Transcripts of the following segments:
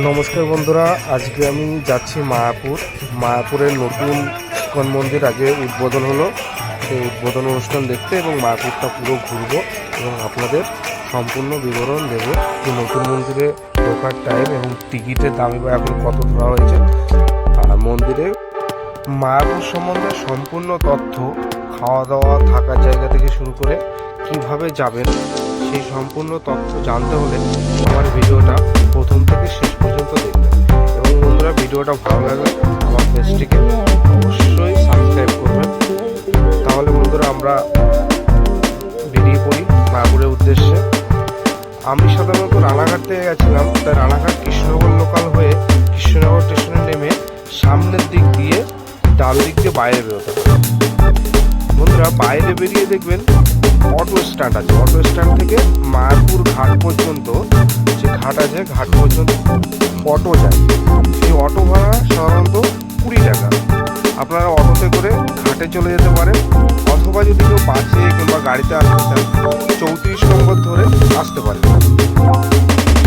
নমস্কার বন্ধুরা, আজকে আমি যাচ্ছি মায়াপুর। মায়াপুরের নতুন ইস্কন মন্দির আগে উদ্বোধন হলো। সেই উদ্বোধন অনুষ্ঠান দেখতে এবং মায়াপুরটা পুরো ঘুরবো এবং আপনাদের সম্পূর্ণ বিবরণ দেব যে নতুন মন্দিরে ঢোকার টাইম এবং টিকিটের দামই বা এখন কত ধরা হয়েছে। আর মন্দিরে মায়াপুর সম্বন্ধে সম্পূর্ণ তথ্য খাওয়া দাওয়া থাকার জায়গা থেকে শুরু করে কীভাবে যাবেন, সেই সম্পূর্ণ তথ্য জানতে হলে আমার ভিডিওটা প্রথম থেকে শেষ বন্ধুরা, ভিডিওটা ভালো লাগলে আমার পেজটিকে অবশ্যই সাবস্ক্রাইব করবেন। তাহলে বন্ধুরা, আমরা বেরিয়ে পড়ি মায়াপুরের উদ্দেশ্যে। আমি সাধারণত রানাঘাট থেকে গেছিলাম, তাই রানাঘাট কৃষ্ণনগর লোকাল হয়ে কৃষ্ণনগর স্টেশনে নেমে সামনের দিক দিয়ে ডান দিক দিয়ে বাইরে বেরোতে হবে বন্ধুরা, বাইরে বেরিয়ে দেখবেন অটো স্ট্যান্ড আছে। অটো স্ট্যান্ড থেকে মায়াপুর ঘাট পর্যন্ত যে ঘাট আছে, ঘাট পর্যন্ত অটো যায়। সেই অটো ভাড়া সাধারণত কুড়ি টাকা। আপনারা অটোতে করে ঘাটে চলে যেতে পারেন, অথবা যদি কেউ বাসে কিংবা গাড়িতে আসতে চান, চৌত্রিশ নম্বর ধরে আসতে পারেন।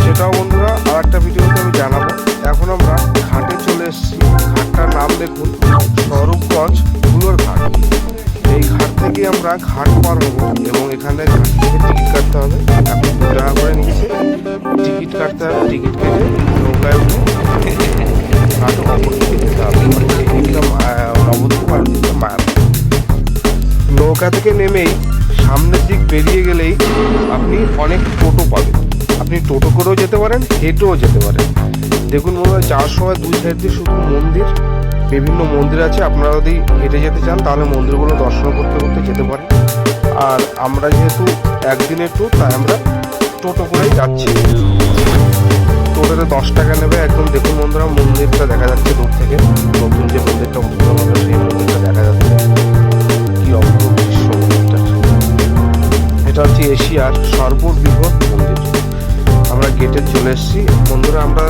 সেটাও বন্ধুরা আর একটা ভিডিওতে আমি জানাব। এখন আমরা ঘাটে চলে এসেছি। ঘাটটার নাম দেখুন, স্বরূপগঞ্জ ঘাট। এই ঘাট থেকে আমরা ঘাট পার হব এবং এখানে ঘাট থেকে টিকিট কাটতে হবে। এখন দু টাকা করে নিয়েছে টিকিট কাটতে হবে, টিকিট কেটে নৌকায় উঠে নৌকা থেকে নেমেই সামনের দিক বেরিয়ে গেলেই আপনি অনেক টোটো পাবেন। আপনি টোটো করেও যেতে পারেন, হেঁটেও যেতে পারেন। দেখুন মনে হয় যাওয়ার সময় দুই সাইড দিয়ে শুধু মন্দির। বিভিন্ন মন্দির আছে, আপনারা যদি হেঁটে যেতে চান, তাহলে মন্দিরগুলো দর্শন করতে করতে যেতে পারেন। আর আমরা যেহেতু একদিনের ট্যুর তাই আমরা টোটো করেই যাচ্ছি। টোটোতে দশ টাকা নেবে। একদম দেখুন বন্ধুরা, মন্দিরটা দেখা যাচ্ছে দূর থেকে। নতুন যে মন্দিরটা হলো সেই মন্দিরটা দেখা যাচ্ছে। কি অপূর্ব দৃশ্য মন্দিরটা। এটা হচ্ছে এশিয়ার সর্ববৃহৎ মন্দির গেটে চলে এসেছি। বন্ধুরা, আমরা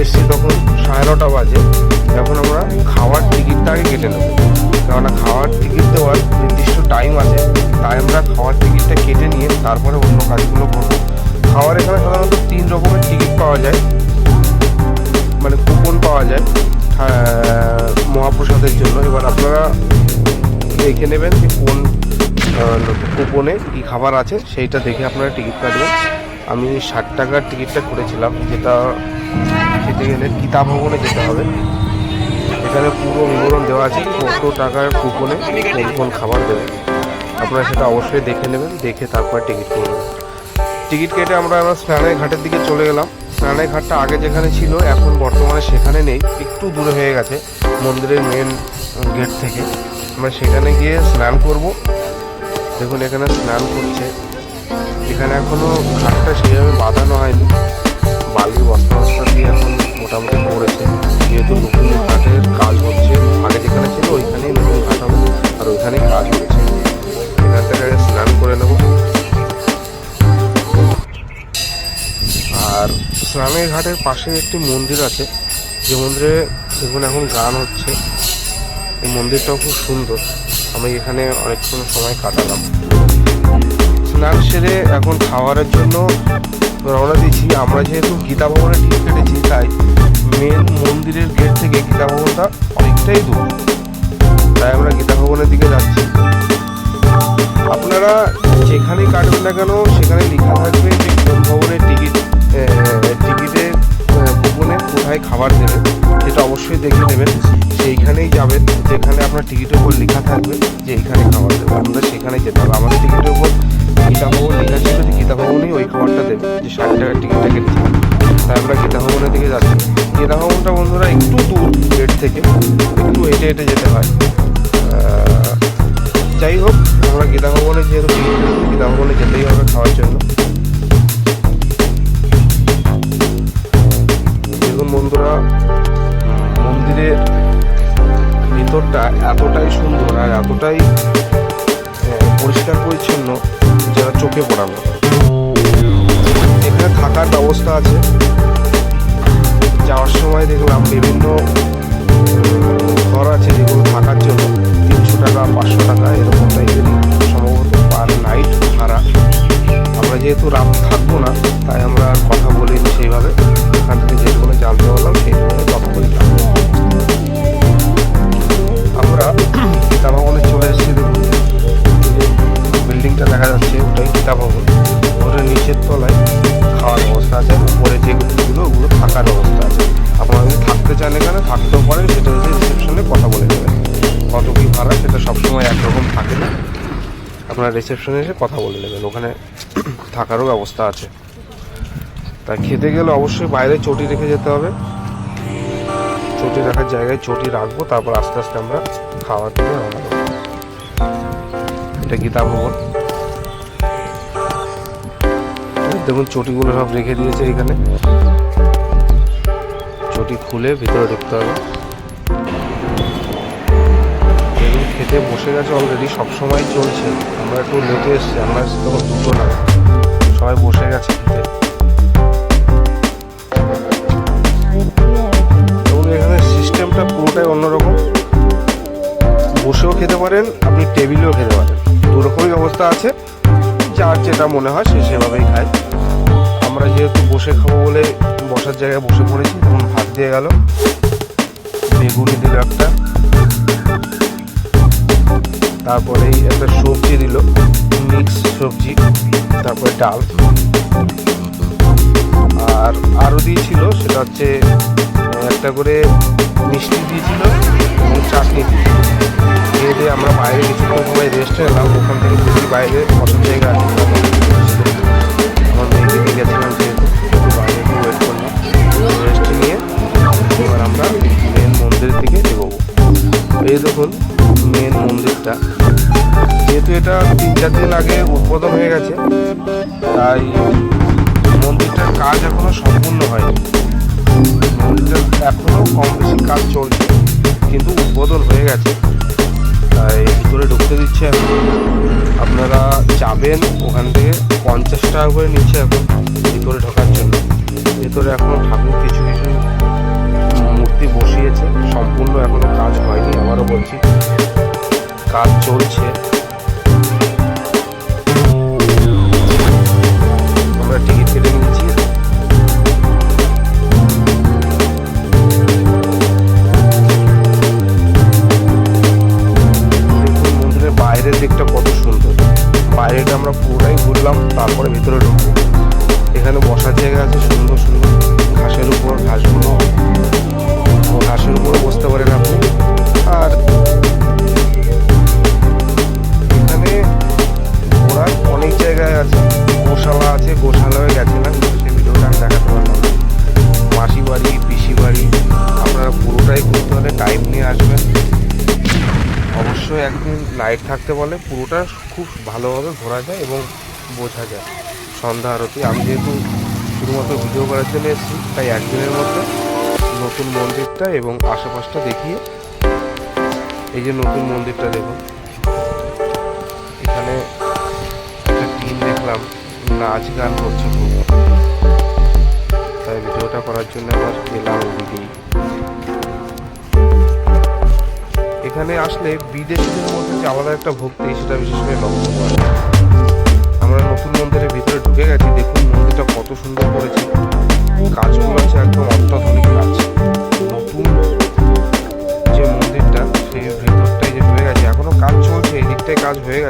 এসছি তখন সাড়ে নটা বাজে। এখন আমরা খাওয়ার টিকিটটা আগে কেটে নেব। কেননা খাওয়ার টিকিট দেওয়ার নির্দিষ্ট টাইম আছে, তাই আমরা খাওয়ার টিকিটটা কেটে নিয়ে তারপরে অন্য কাজগুলো করব। খাওয়ার এখানে সাধারণত তিন রকমের টিকিট পাওয়া যায়। মানে কুপন পাওয়া যায় মহাপ্রসাদের জন্য। এবার আপনারা দেখে নেবেন যে কোন কুপনে কী খাবার আছে, সেইটা দেখে আপনারা টিকিট কাটবেন। আমি ষাট টাকার টিকিটটা করেছিলাম, যেটা খেতে গেলে গীতা ভবনে যেতে হবে। এখানে পুরো বিবরণ দেওয়া আছে, কত টাকার কুপনে কোন কোন খাবার দেবে। আপনারা সেটা অবশ্যই দেখে নেবেন, দেখে তারপর টিকিট করবেন টিকিট কেটে আমরা আবার স্নানের ঘাটের দিকে চলে গেলাম স্নানের ঘাটটা আগে যেখানে ছিল, এখন বর্তমানে সেখানে নেই। একটু দূরে হয়ে গেছে, মন্দিরের মেন গেট থেকে। আমরা সেখানে গিয়ে স্নান করব। দেখুন, এখানে স্নান করছে। এখানে এখনও ঘাটটা সেইভাবে বাঁধানো হয়নি। বালি বস্তা দিয়ে এখন মোটামুটি পড়েছে। যেহেতু নতুন ঘাটের কাজ হচ্ছে, আগে যেখানে ছিল ওইখানেই নতুন ঘাট হবে, আর ওইখানেই কাজ হয়েছে এখান থেকে স্নান করে নেব। আর স্নানের ঘাটের পাশে একটি মন্দির আছে। যে মন্দিরে দেখুন এখন গান হচ্ছে। এই মন্দিরটাও খুব সুন্দর। আমি এখানে অনেকক্ষণ সময় কাটালাম। স্নান সেরে এখন খাবারের জন্য রওনা দিচ্ছি আমরা যেহেতু গীতা ভবনে টিকিট কেটেছি, তাই মেন মন্দিরের গেট থেকে গীতা ভবনটা অনেকটাই দূর। তাই আমরা গীতা ভবনের দিকে যাচ্ছি। আপনারা যেখানেই কাটবেন না কেন, সেখানে লেখা থাকবে যে কোন ভবনের টিকিট টিকিটের কুপনে কোথায় খাবার দেবে, সেটা অবশ্যই দেখে নেবেন। সেইখানেই যাবেন, যেখানে আপনার টিকিটের উপর লেখা থাকবে যে এইখানে খাবার দেবে। আপনাদের সেখানেই যেতে হবে। আমাদের টিকিটের উপর গীতা ভবন লেখা ছিল যে গীতা ওই খাবারটা দেবে, যে ষাট টাকার টিকিটটা কেটেছি তাই আমরা গীতা ভবনের দিকে যাচ্ছি। গীতা ভবনটা বন্ধুরা একটু দূর গেট থেকে, একটু হেঁটে হেঁটে যেতে হয়। যাই হোক, আমরা গীতা ভবনে যেহেতু টিকিট কেটেছি গীতা ভবনে যেতেই হবে খাওয়ার জন্য। দেখুন বন্ধুরা, মন্দিরের ভিতরটা এতটাই সুন্দর আর এতটাই পরিষ্কার পরিচ্ছন্ন চোখে পড়ানো। এখানে থাকার ব্যবস্থা আছে। যাওয়ার সময় দেখলাম বিভিন্ন ঘর আছে যেগুলো থাকার জন্য। তিনশো টাকা, পাঁচশো টাকা, এরকম টাইপের সম্ভবত পার নাইট ভাড়া। আমরা যেহেতু রাত থাকব না, তাই আমরা কথা বলি সেইভাবে। এখান থেকে যেটুকুনে জানতে পারলাম সেইভাবে কথা বলি আমরা সীতাভবনে চলে এসেছি। রিসেপশনে এসে কথা বলে নেবেন। ওখানে থাকারও ব্যবস্থা আছে। তা খেতে গেলে অবশ্যই বাইরে চটি রেখে যেতে হবে। চটি রাখার জায়গায় চটি রাখব, তারপর আস্তে আস্তে আমরা খাওয়ার দিকে রওনা এটা গীতা ভবন দেখুন, চটিগুলো সব রেখে দিয়েছে এখানে। চটি খুলে ভিতরে ঢুকতে হবে। খেতে বসে গেছে অলরেডি সবসময় চলছে। আমরা একটু লেটে এসছি, আমরা তখন দুটো না। সবাই বসে গেছে খেতে। এবং এখানে সিস্টেমটা পুরোটাই অন্যরকম। বসেও খেতে পারেন, আপনি টেবিলেও খেতে পারেন। দুরকমই অবস্থা আছে। যার যেটা মনে হয় সে সেভাবেই খায়। আমরা যেহেতু বসে খাব বলে বসার জায়গায় বসে পড়েছি, তখন ভাত দিয়ে গেল। বেগুনি দিল একটা। তারপরে একটা সবজি দিল, মিক্স সবজি, তারপরে ডাল। আর আরও দিয়েছিল, সেটা হচ্ছে একটা করে মিষ্টি দিয়েছিল এবং চাটনি খেয়ে দিয়ে আমরা বাইরে কিছুক্ষণ সময় রেস্ট নিলাম ওখান থেকে যদি বাইরে বসার জায়গা আছে আমার মেয়েকে দিয়ে গেছিলাম যেহেতু, একটু বাইরে একটু ওয়েট করলাম। রেস্ট নিয়ে, এবার আমরা মেন মন্দিরের দিকে এগোবো। এই দেখুন মেন মন্দিরটা। যেহেতু এটা তিন চার দিন আগে উদ্বোধন হয়ে গেছে, তাই মন্দিরটার কাজ এখনও সম্পূর্ণ হয়নি। মন্দিরটার এখনও কম বেশি কাজ চলছে, কিন্তু উদ্বোধন হয়ে গেছে। তাই ভিতরে ঢুকতে দিচ্ছে এখন। আপনারা যাবেন ওখান থেকে পঞ্চাশ টাকা করে নিচ্ছে এখন ভিতরে ঢোকার জন্য। ভিতরে এখনও ঠাকুর কিছু কিছু মূর্তি বসিয়েছে, সম্পূর্ণ এখনও কাজ হয়নি, আবারও বলছি। কাজ চলছে। গোশালা আছে গোশালায় গেছিলাম সে ভিডিওটা আমি দেখাতে পারলাম না। মাসি বাড়ি পিসি বাড়ি আপনারা পুরোটাই ঘুরতে হলে টাইম নিয়ে আসবেন। অবশ্যই একদিন লাইট থাকতে বলে, পুরোটা খুব ভালোভাবে ঘোরা যায় এবং বোঝা যায়। সন্ধ্যা আরতি, আমি যেহেতু শুধুমাত্র ভিডিও করার জন্য এসেছি, তাই একদিনের মধ্যে নতুন মন্দিরটা এবং আশেপাশটা দেখিয়ে এই যে নতুন মন্দিরটা দেখুন। এখানে একটা টিম দেখলাম। নাচ গান করছে খুব। তাই ভিডিওটা করার জন্য আবার এলাম ওদিকেই এখানে আসলে বিদেশিদের মধ্যে যে আলাদা একটা ভক্তি, সেটা বিশেষ করে লক্ষ্য করা আমরা নতুন মন্দিরের ভিতরে ঢুকে গেছি, দেখুন মন্দিরটা কত সুন্দর করেছে। কাজগুলো আছে একদম অত্যাধুনিক কাজ। নতুন যে মন্দিরটা, সেই ভেতরটাই যে হয়ে গেছে। এখনও কাজ চলছে এই দিকটায় কাজ হয়ে গেছে।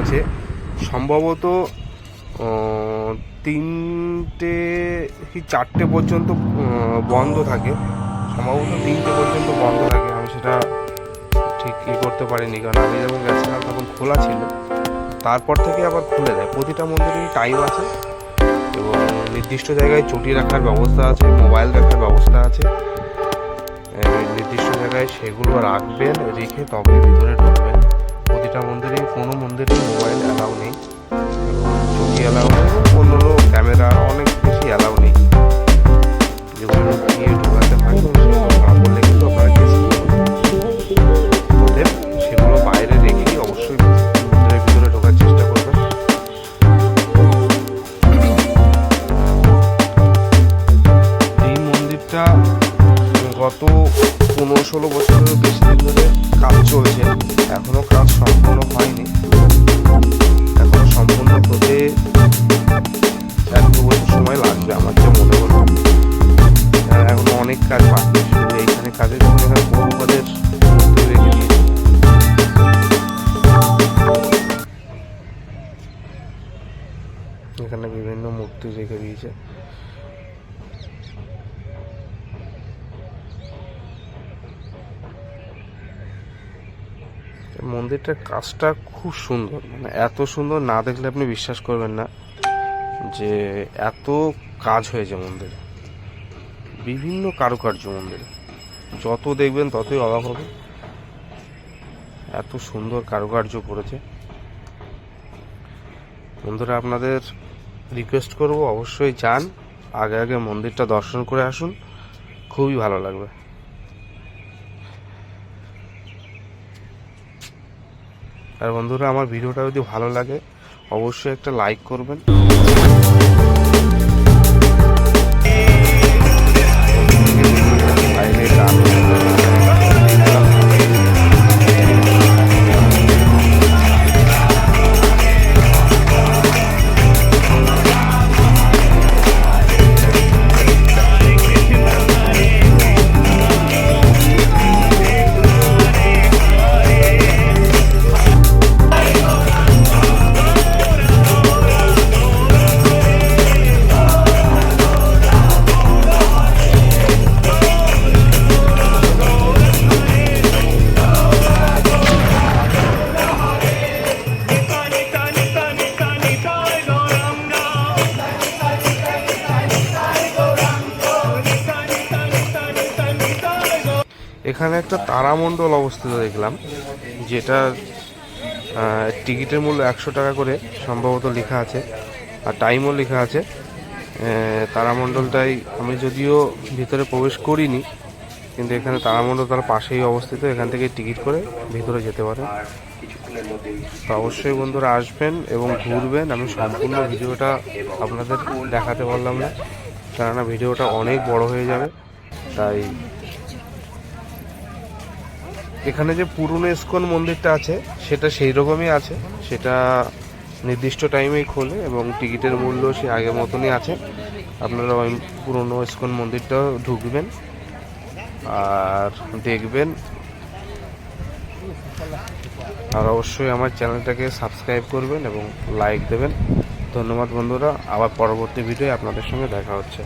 আছে। সম্ভবত তিনটে কি চারটে পর্যন্ত বন্ধ থাকে। সম্ভবত তিনটে পর্যন্ত বন্ধ থাকে। আমি সেটা ঠিক ই করতে পারিনি, কারণ আমি যখন গেছিলাম তখন খোলা ছিল। তারপর থেকে আবার খুলে দেয় প্রতিটা মন্দিরেরই টাইম আছে এবং নির্দিষ্ট জায়গায় চটি রাখার ব্যবস্থা আছে মোবাইল রাখার ব্যবস্থা আছে। নির্দিষ্ট জায়গায় সেগুলো রাখবেন, রেখে তবে ভিতরে ঢুকবেন। প্রতিটা মন্দিরে কোনো মন্দিরে মোবাইল অ্যালাউ নেই। চটি অ্যালাউ নেই অন্য ক্যামেরা অনেক বেশি অ্যালাউ নেই। যেগুলো এখানে বিভিন্ন মূর্তি রেখে দিয়েছে। মন্দিরটার কাজটা খুব সুন্দর। মানে এত সুন্দর না দেখলে আপনি বিশ্বাস করবেন না যে এত কাজ হয়েছে মন্দিরে। বিভিন্ন কারুকার্য মন্দিরে। যত দেখবেন ততই অবাক হবে। এত সুন্দর কারুকার্য করেছে। বন্ধুরা, আপনাদের রিকোয়েস্ট করব, অবশ্যই যান। আগে আগে মন্দিরটা দর্শন করে আসুন। খুবই ভালো লাগবে। আর বন্ধুরা, আমার ভিডিওটা যদি ভালো লাগে, অবশ্যই একটা লাইক করবেন। একটা তারামণ্ডল অবস্থিত দেখলাম, যেটা টিকিটের মূল্য একশো টাকা করে সম্ভবত লেখা আছে, আর টাইমও লেখা আছে। তারামণ্ডলটাই আমি যদিও ভিতরে প্রবেশ করিনি, কিন্তু এখানে তারামণ্ডল তার পাশেই অবস্থিত, এখান থেকে টিকিট করে ভিতরে যেতে পারে। তো অবশ্যই বন্ধুরা আসবেন এবং ঘুরবেন, আমি সম্পূর্ণ ভিডিওটা আপনাদের দেখাতে পারলাম না, কেননা ভিডিওটা অনেক বড় হয়ে যাবে, তাই এখানে যে পুরনো ইস্কন মন্দিরটা আছে, সেটা সেই রকমই আছে। সেটা নির্দিষ্ট টাইমেই খোলে এবং টিকিটের মূল্য সে আগের মতনই আছে। আপনারা ওই পুরনো ইস্কন মন্দিরটাও ঢুকবেন আর দেখবেন। আর অবশ্যই আমার চ্যানেলটাকে সাবস্ক্রাইব করবেন এবং লাইক দেবেন। ধন্যবাদ বন্ধুরা, আবার পরবর্তী ভিডিও আপনাদের সঙ্গে দেখা হচ্ছে।